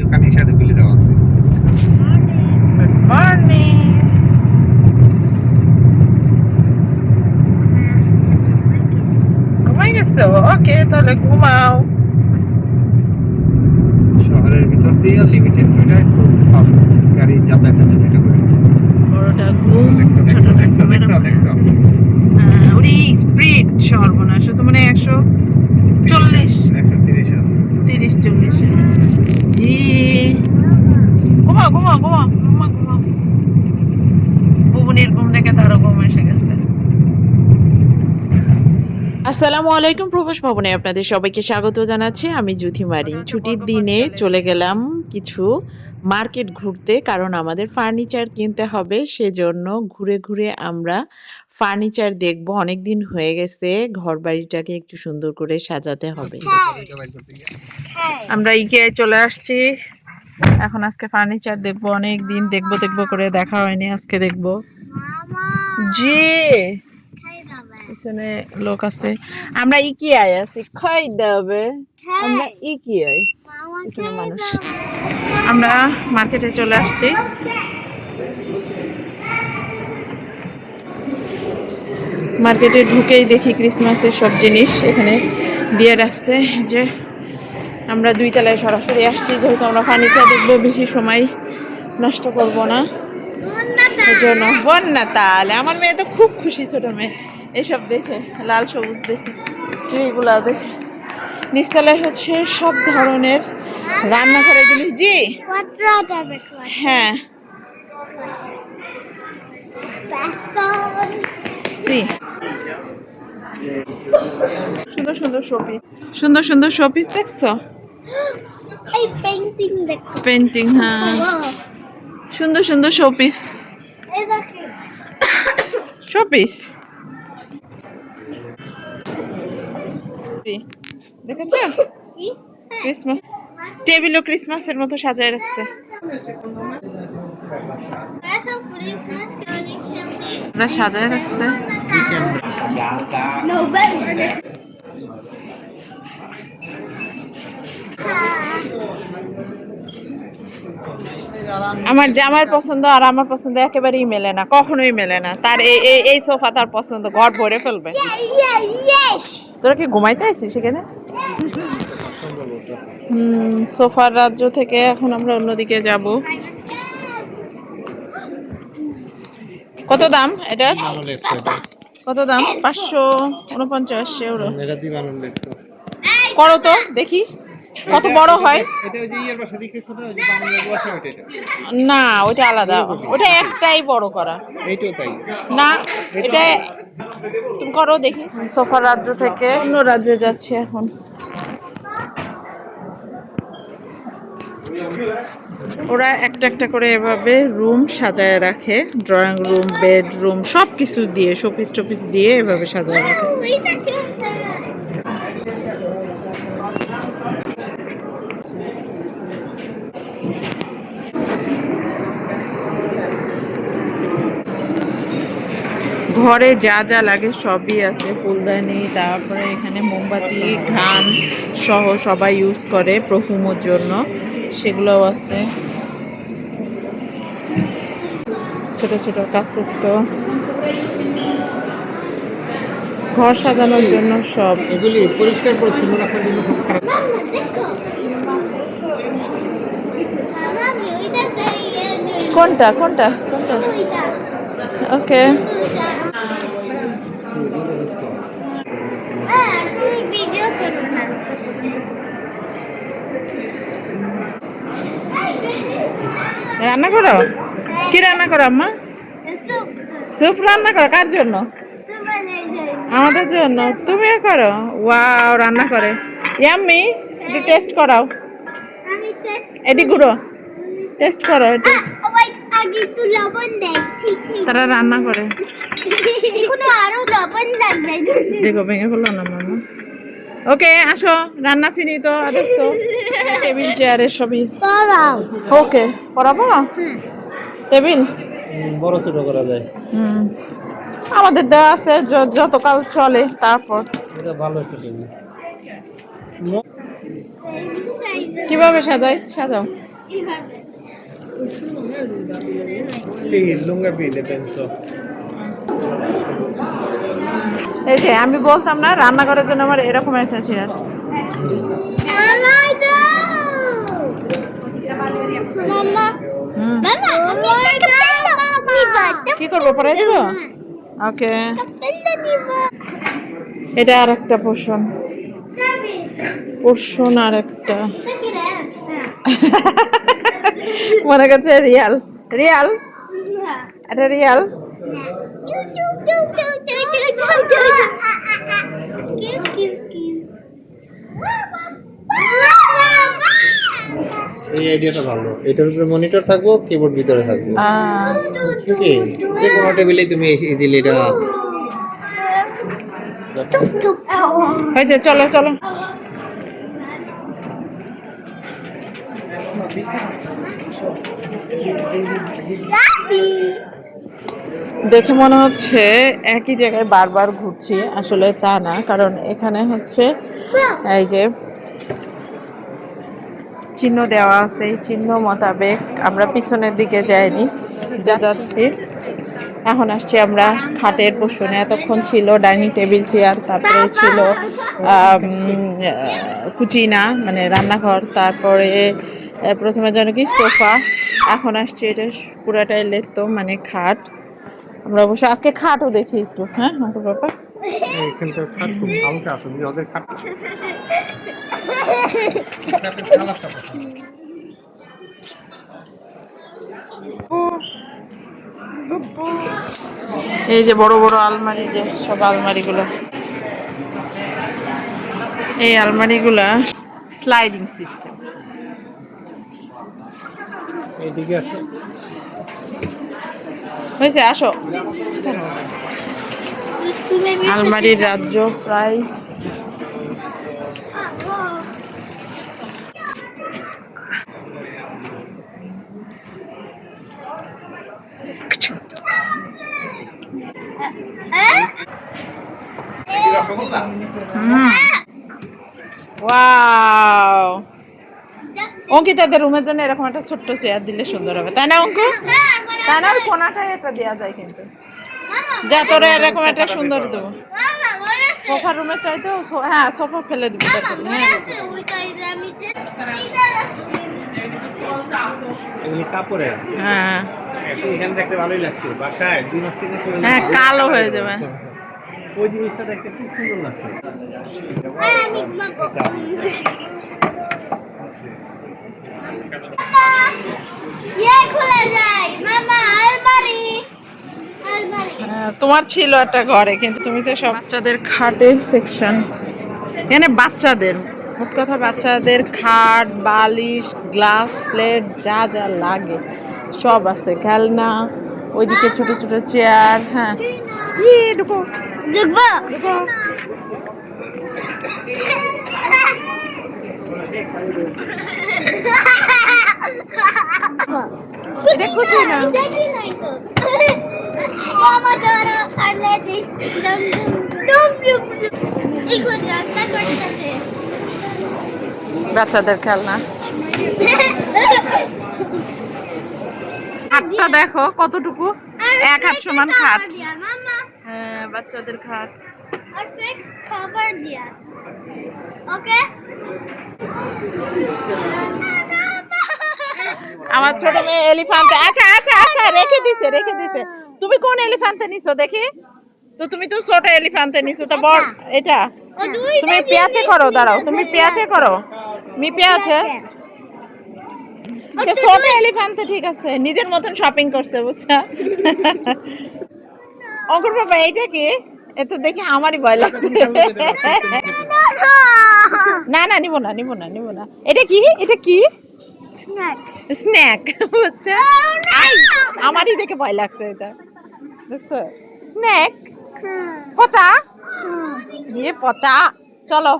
দোকানের সাথে খুলে দেওয়া আছে। গুড মর্নিং ঘুমাই গেছো? ওকে তাহলে ঘুমাও। শহরের ভিতর দিয়ে লিমিটেড করে একটু ফাস্ট গাড়ি যাতায়াতের জন্য এটা করে। বড়টা ঘুম দেখছ দেখছ দেখছ দেখছ। হ্যাঁ, ওরে সর্বনাশ তো মানে একশো চল্লিশ। তিরিশ চল্লিশ জি। বুবনির ঘুম থেকে তারও ঘুম এসে গেছে। আসসালামু আলাইকুম প্রবেশ ভবনে আপনাদের সবাইকে স্বাগত জানাচ্ছি। আমি জুথি মারিন ছুটির দিনে চলে গেলাম কিছু মার্কেট ঘুরতে কারণ আমাদের ফার্নিচার কিনতে হবে। সেজন্য ঘুরে ঘুরে আমরা ফার্নিচার দেখব অনেক দিন হয়ে গেছে ঘর বাড়িটাকে একটু সুন্দর করে সাজাতে হবে। আমরা ইকেআই চলে আসছি। এখন আজকে ফার্নিচার দেখব অনেক দিন দেখব দেখব করে দেখা হয়নি আজকে দেখব। জি। পিছনে লোক আছে। আমরা ইকিআই আছি খাই দেবে আমরা এখানে মানুষ। আমরা মার্কেটে চলে আসছি। মার্কেটে ঢুকেই দেখি ক্রিসমাসের সব জিনিস। এখানে দিয়ে রাখছে যে আমরা দুই তলায় সরাসরি আসছি যেহেতু আমরা ফার্নিচার দেখব বেশি সময় নষ্ট করব না। এই জন্য বন্যা তাহলে আমার মেয়ে তো খুব খুশি ছোট মেয়ে। এসব দেখে লাল সবুজ দেখে ট্রিগুলা দেখে। নিচতলায় হচ্ছে সব ধরনের রান্নাঘরের জিনিস। জি. হ্যাঁ. সি। সুন্দর সুন্দর শোপিস। সুন্দর সুন্দর শোপিস দেখছ? এই পেন্টিং দেখো। পেন্টিং হ্যাঁ। সুন্দর সুন্দর শোপিস। শোপিস? দেখেছ? কি? ক্রিসমাস টেবিলও ক্রিসমাসের মতো সাজায় রাখছে। সাজায় রাখছে আমার জামার পছন্দ আর আমার পছন্দ একেবারেই মেলে না, কখনোই মেলে না। তার এই এই এই সোফা তার পছন্দ, ঘর ভরে ফেলবে। তোরা কি ঘুমাইতে আছিস সেখানে সোফার রাজ্য থেকে এখন আমরা অন্যদিকে যাব। কত দাম এটা কত দাম? পাঁচশো উনপঞ্চাশ ইউরো করো তো দেখি। কত বড় হয়? না ওইটা আলাদা। ওটা একটাই বড় করা। না এটা তুমি করো দেখি। সোফা রাজ্য থেকে। অন্য রাজ্যে যাচ্ছি এখন। ওরা একটা একটা করে এভাবে রুম সাজায় রাখে ড্রয়িং রুম বেডরুম সব কিছু দিয়ে শোপিস টোপিস দিয়ে এভাবে সাজায় রাখে। ঘরে যা যা লাগে সবই আছে, ফুলদানি, তারপরে এখানে মোমবাতি ঘান সহ সবাই ইউজ করে প্রফুমের জন্য। সেগুলোও আছে। ছোট ছোট কাছের তো। ঘর সাজানোর জন্য সব। এগুলি পরিষ্কার পরিচ্ছন্ন রাখার জন্য খুব খারাপ। কোনটা কোনটা? কোনটা? ওকে হ্যাঁ তুমি ভিডিও করো না রান্না করো? কি রান্না করো আম্মা? সুপ। স্যুপ রান্না করো? কার জন্য? আমাদের জন্য। তুমিও করো। ওয়াও রান্না করে। ইয়াম্মি একটু টেস্ট করাও। এটি গুঁড়ো টেস্ট করো ঠিক। তারা রান্না করে। এখনও আরও লবণ লাগবে। দেখো ভেঙে ফেলো না মামা। ওকে আসো রান্না ফিনি তো দেখছ টেবিল চেয়ারের সবই পড়াও। ওকে করাবো টেবিল? বড় ছোট করা যায়। হুম। আমাদের দেওয়া আছে য- যতকাল চলে তারপর। ভালো একটা টেবিল। কীভাবে সাজাই? সাজাও। এইভাবে Sì, lunga vite penso. এই যে আমি বলতাম না রান্না করার জন্য আমার এরকম একটা চেয়ার কি করব পরে দিব? ওকে। এটা আর একটা পোষণ। পোষণ আর একটা। মনে করছে রিয়াল। রিয়াল? এটা রিয়াল? এই আইডিয়াটা ভালো। এটার উপরে মনিটর থাকব কিবোর্ড ভিতরে থাকব। ঠিক যে কোনো টেবিলেই তুমি ইজিলি এটা হয়েছে চলো চলো। দেখে মনে হচ্ছে একই জায়গায় বারবার ঘুরছি, আসলে তা না, কারণ এখানে হচ্ছে এই যে চিহ্ন দেওয়া আছে, এই চিহ্ন মোতাবেক আমরা পিছনের দিকে যাইনি, যা যাচ্ছি। এখন আসছি আমরা খাটের পোষণে, এতক্ষণ ছিল ডাইনিং টেবিল, চেয়ার, তারপরে ছিল কুচিনা মানে রান্নাঘর, তারপরে প্রথমে যেন কি সোফা, এখন আসছে এটা পুরাটাই লেতো মানে খাট। আমরা অবশ্যই আজকে খাটও দেখি একটু হ্যাঁ আমার বাবা? এখানকার খাট খুব হালকা আসলে ওদের খাট। এই যে বড় বড় আলমারি যে সব আলমারিগুলো। এই আলমারিগুলা স্লাইডিং সিস্টেম এইদিকে হয়েছে, আসো। আলমারির রাজ্য প্রায় ওয়াও। অঙ্কিতাদের রুমের জন্য এরকম একটা ছোট্ট চেয়ার দিলে সুন্দর হবে, তাই না, অঙ্কু? ওই কোনাটায় এটা দেওয়া যায় কিন্তু। যা তোরা এরকম একটা সুন্দর দেবো। সোফা রুমের চাইতেও সো- হ্যাঁ সোফা ফেলে দিবি হ্যাঁ। হ্যাঁ এখানে দেখতে ভালোই লাগছে বাসায় দুই মাস থেকে চলে হ্যাঁ কালো হয়ে যাবে। ওই জিনিসটা দেখতে খুব সুন্দর লাগছে। ইয়ে হ্যাঁ, তোমার ছিল একটা ঘরে কিন্তু তুমি তো সব বাচ্চাদের খাটের সেকশন এখানে বাচ্চাদের মোট কথা বাচ্চাদের খাট বালিশ গ্লাস প্লেট যা যা লাগে সব আছে। খেলনা ওইদিকে ছোট ছোট চেয়ার হ্যাঁ। ই ঢুকো। দেখব এটা দেখছি না? দেখি নাই তো। দিস। ডম ডম ডম এই করে রাস্তা বাচ্চাদের খেলনা। খাটটা দেখো কতটুকু? এক হাত সমান খাট। হ্যাঁ বাচ্চাদের খাট। খাবার দিয়া। ওকে? আমার ছোট মেয়ে এলিফ্যান্টে। আচ্ছা আচ্ছা আচ্ছা রেখে দিছে রেখে দিছে। তুমি কোন এলিফ্যান্টে নিছো দেখি? তো তুমি তো ছোট এলিফ্যান্টে নিছো তো বড় এটা। তুমি পেঁয়াজে করো দাঁড়াও তুমি পেঁয়াজে করো। মি পেঁয়াজে। সে ছোট এলিফ্যান্টে ঠিক আছে নিজের মতন শপিং করছে বুঝছা? অঙ্কুর বাবা এইটা কি? এ তো দেখি আমারই ভয় লাগছে। না না নিব না নিব না নিব না। এটা কি? এটা কি? স্ন্যাক হচ্ছে আই, আমারই দেখে ভয় লাগছে এটা। স্ন্যাক পচা? ইয়ে পচা। চলো।